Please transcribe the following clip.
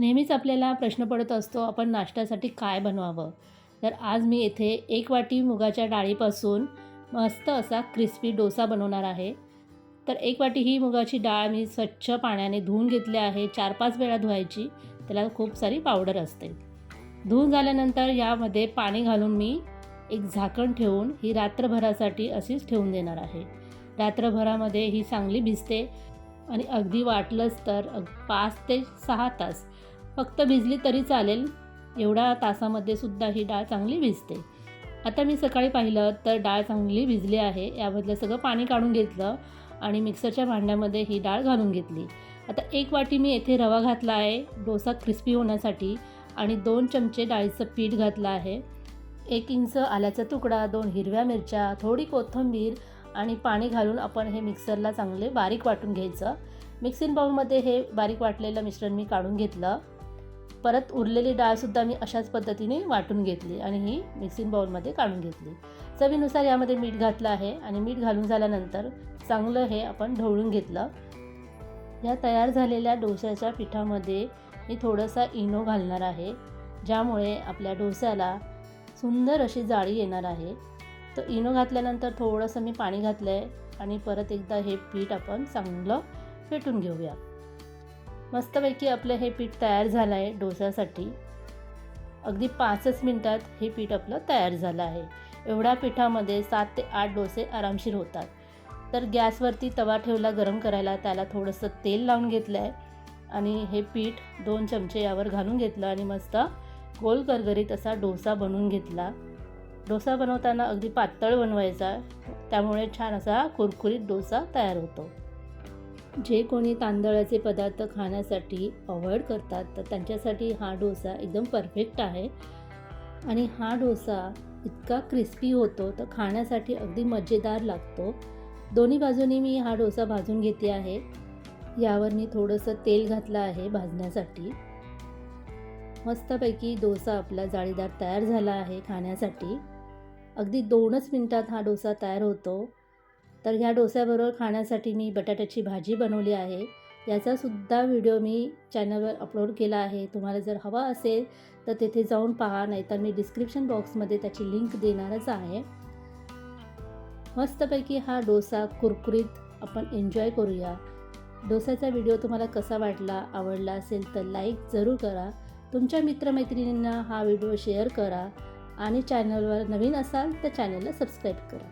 नेहमीच आपल्याला प्रश्न पडत असतो आपण नाश्त्यासाठी काय बनवावं? तर आज मी येथे एक वाटी मुगाच्या डाळीपासून मस्त असा क्रिस्पी डोसा बनवणार आहे. तर एक वाटी ही मुगाची डाळ मी स्वच्छ पाण्याने धुवून घेतली आहे चार पाच वेळा धुवायची त्याला खूप सारी पावडर असते. धुवून झाल्यानंतर यामध्ये पाणी घालून मी एक झाकण ठेवून ही रात्रभरासाठी अशीच ठेवून देणार आहे. रात्रभरामध्ये ही चांगली भिजते आणि अगदी वाटलंच तर पाच ते सहा तास फक्त भिजली तरी चालेल. एवढ्या तासामध्ये सुद्धा ही डाळ चांगली भिजते. आता मी सकाळी पाहिलं तर डाळ चांगली भिजली आहे. यामधलं सगळं पाणी काढून घेतलं आणि मिक्सरच्या भांड्यामध्ये ही डाळ घालून घेतली. आता एक वाटी मी येथे रवा घातला आहे डोसा क्रिस्पी होण्यासाठी आणि दोन चमचे डाळीचं पीठ घातलं आहे. एक इंच आल्याचा तुकडा दोन हिरव्या मिरच्या थोडी कोथिंबीर आणि पाणी घालून आपण हे मिक्सरला चांगले बारीक वाटून घ्यायचं. मिक्सिंग बाउलमध्ये हे बारीक वाटलेलं मिश्रण मी काढून घेतलं. परत उरलेली डाळसुद्धा मी अशाच पद्धतीने वाटून घेतली आणि ही मिक्सिंग बाउलमध्ये काढून घेतली. चवीनुसार यामध्ये मीठ घातलं आहे आणि मीठ घालून झाल्यानंतर चांगलं हे आपण ढवळून घेतलं. या तयार झालेल्या डोश्याच्या पिठामध्ये मी थोडंसा इनो घालणार आहे ज्यामुळे आपल्या डोस्याला सुंदर अशी जाळी येणार आहे. तर इनो घातल्यानंतर थोडंसं मी पाणी घातलं आहे आणि परत एकदा हे पीठ आपण चांगलं फेटून घेऊया. मस्तपैकी आपलं हे पीठ तयार झालं आहे डोसासाठी अगदी पाचच मिनटात हे पीठ आपलं तयार झालं आहे. एवढ्या पिठामध्ये सात ते आठ डोसे आरामशीर होतात. तर गॅसवरती तवा ठेवला गरम करायला त्याला थोडंसं तेल लावून घेतलं आहे आणि हे पीठ दोन चमचे यावर घालून घेतलं आणि मस्त गोल करगरीत असा डोसा बनवून घेतला. डोसा बनवताना अगदी पातळ बनवायचा. त्यामुळे छान असा कुरकुरीत डोसा तयार होतो. जे कोणी तांदळाचे पदार्थ खाण्यासाठी अवॉइड करतात तर त्यांच्यासाठी हा डोसा एकदम परफेक्ट आहे. आणि हा डोसा इतका क्रिस्पी होतो तर खाण्यासाठी अगदी मजेदार लागतो. दोन्ही बाजूनी मी हा डोसा भाजून घेते आहे. यावर मी थोडंसं तेल घातलं आहे भाजण्यासाठी. मस्तपैकी डोसा आपला जाळीदार तयार झाला आहे खाण्यासाठी. अगदी दोनच मिनटात हा डोसा तयार होतो. तर ह्या डोस्याबरोबर खाण्यासाठी मी बटाट्याची भाजी बनवली आहे. याचासुद्धा व्हिडिओ मी चॅनलवर अपलोड केला आहे. तुम्हाला जर हवा असेल तर तेथे जाऊन पहा नाही तर मी डिस्क्रिप्शन बॉक्समध्ये त्याची लिंक देणारच आहे. मस्तपैकी हा डोसा कुरकुरीत आपण एन्जॉय करूया. डोसाचा व्हिडिओ तुम्हाला कसा वाटला आवडला असेल तर लाईक जरूर करा. तुमच्या मित्रमैत्रिणींना हा व्हिडिओ शेअर करा आणि चॅनलवर नवीन असाल तर चॅनलला सबस्क्राईब करा.